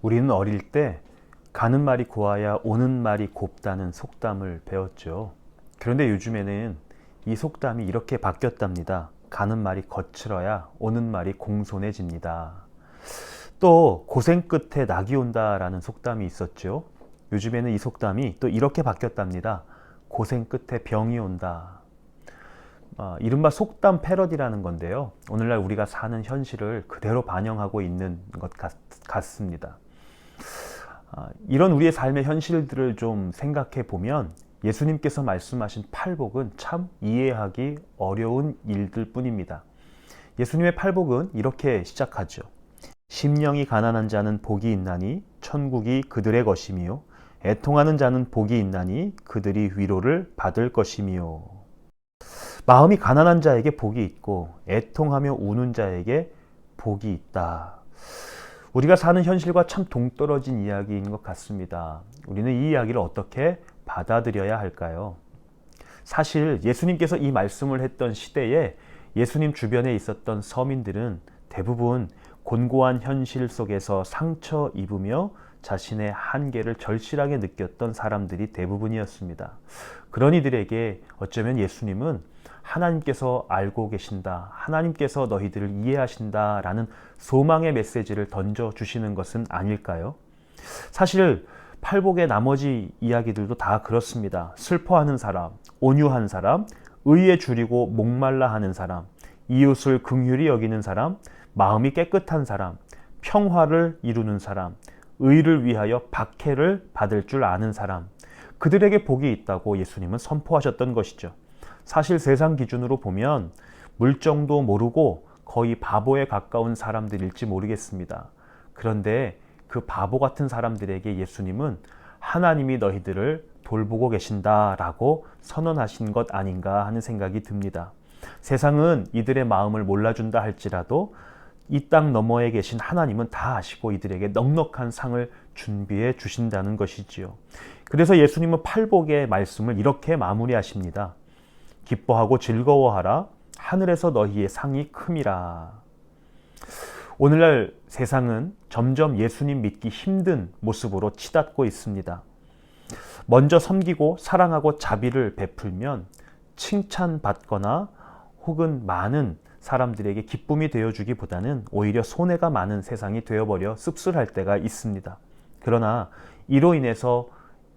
우리는 어릴 때 가는 말이 고와야 오는 말이 곱다는 속담을 배웠죠. 그런데 요즘에는 이 속담이 이렇게 바뀌었답니다. 가는 말이 거칠어야 오는 말이 공손해집니다. 또 고생 끝에 낙이 온다라는 속담이 있었죠. 요즘에는 이 속담이 또 이렇게 바뀌었답니다. 고생 끝에 병이 온다. 아, 이른바 속담 패러디라는 건데요. 오늘날 우리가 사는 현실을 그대로 반영하고 있는 것 같, 같습니다. 아, 이런 우리의 삶의 현실들을 좀 생각해 보면 예수님께서 말씀하신 팔복은 참 이해하기 어려운 일들 뿐입니다. 예수님의 팔복은 이렇게 시작하죠. 심령이 가난한 자는 복이 있나니 천국이 그들의 것이미요. 애통하는 자는 복이 있나니 그들이 위로를 받을 것이미요. 마음이 가난한 자에게 복이 있고 애통하며 우는 자에게 복이 있다. 우리가 사는 현실과 참 동떨어진 이야기인 것 같습니다. 우리는 이 이야기를 어떻게 받아들여야 할까요? 사실 예수님께서 이 말씀을 했던 시대에 예수님 주변에 있었던 서민들은 대부분 곤고한 현실 속에서 상처 입으며 자신의 한계를 절실하게 느꼈던 사람들이 대부분이었습니다. 그런 이들에게 어쩌면 예수님은 하나님께서 알고 계신다. 하나님께서 너희들을 이해하신다. 라는 소망의 메시지를 던져 주시는 것은 아닐까요? 사실 팔복의 나머지 이야기들도 다 그렇습니다. 슬퍼하는 사람, 온유한 사람, 의에 줄이고 목말라 하는 사람, 이웃을 긍휼히 여기는 사람, 마음이 깨끗한 사람, 평화를 이루는 사람, 의를 위하여 박해를 받을 줄 아는 사람, 그들에게 복이 있다고 예수님은 선포하셨던 것이죠. 사실 세상 기준으로 보면 물정도 모르고 거의 바보에 가까운 사람들일지 모르겠습니다. 그런데 그 바보 같은 사람들에게 예수님은 하나님이 너희들을 돌보고 계신다라고 선언하신 것 아닌가 하는 생각이 듭니다. 세상은 이들의 마음을 몰라준다 할지라도 이 땅 너머에 계신 하나님은 다 아시고 이들에게 넉넉한 상을 준비해 주신다는 것이지요. 그래서 예수님은 팔복의 말씀을 이렇게 마무리하십니다. 기뻐하고 즐거워하라. 하늘에서 너희의 상이 큼이라. 오늘날 세상은 점점 예수님 믿기 힘든 모습으로 치닫고 있습니다. 먼저 섬기고 사랑하고 자비를 베풀면 칭찬받거나 혹은 많은 사람들에게 기쁨이 되어주기보다는 오히려 손해가 많은 세상이 되어버려 씁쓸할 때가 있습니다. 그러나 이로 인해서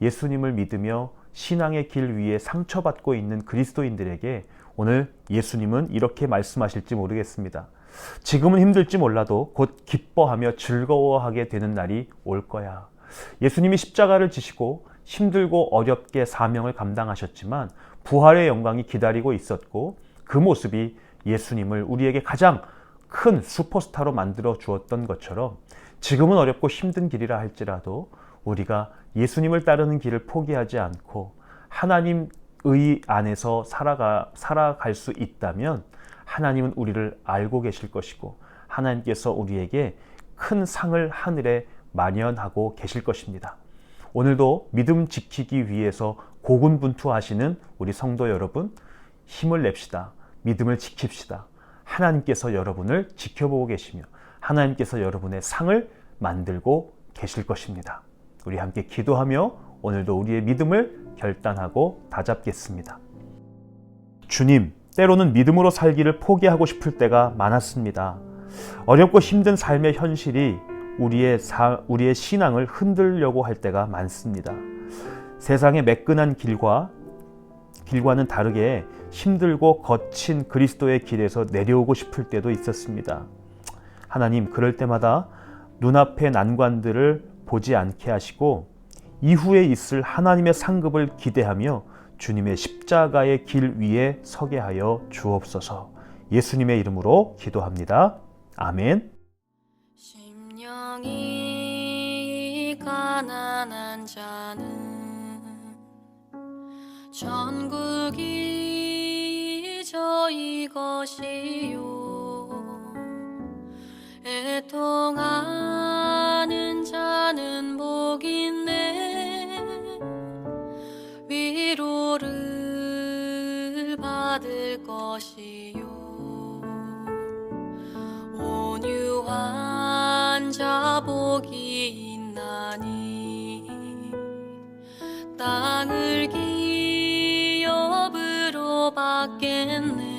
예수님을 믿으며 신앙의 길 위에 상처받고 있는 그리스도인들에게 오늘 예수님은 이렇게 말씀하실지 모르겠습니다. 지금은 힘들지 몰라도 곧 기뻐하며 즐거워하게 되는 날이 올 거야. 예수님이 십자가를 지시고 힘들고 어렵게 사명을 감당하셨지만 부활의 영광이 기다리고 있었고 그 모습이 예수님을 우리에게 가장 큰 슈퍼스타로 만들어 주었던 것처럼 지금은 어렵고 힘든 길이라 할지라도 우리가 예수님을 따르는 길을 포기하지 않고 하나님의 안에서 살아가, 살아갈 수 있다면 하나님은 우리를 알고 계실 것이고 하나님께서 우리에게 큰 상을 하늘에 만연하고 계실 것입니다. 오늘도 믿음 지키기 위해서 고군분투하시는 우리 성도 여러분 힘을 냅시다. 믿음을 지킵시다. 하나님께서 여러분을 지켜보고 계시며 하나님께서 여러분의 상을 만들고 계실 것입니다. 우리 함께 기도하며 오늘도 우리의 믿음을 결단하고 다잡겠습니다. 주님, 때로는 믿음으로 살기를 포기하고 싶을 때가 많았습니다. 어렵고 힘든 삶의 현실이 우리의, 사, 우리의 신앙을 흔들려고 할 때가 많습니다. 세상의 매끈한 길과 길과는 다르게 힘들고 거친 그리스도의 길에서 내려오고 싶을 때도 있었습니다. 하나님, 그럴 때마다 눈앞의 난관들을 보지 않게 하시고 이후에 있을 하나님의 상급을 기대하며 주님의 십자가의 길 위에 서게 하여 주옵소서. 예수님의 이름으로 기도합니다. 아멘. 심령이 가난한 자는 전국이 저희 것이요 애통하 나는 복이 네 위로를 받을 것이요. 온유한 자 복이 있나니 땅을 기업으로 받겠네.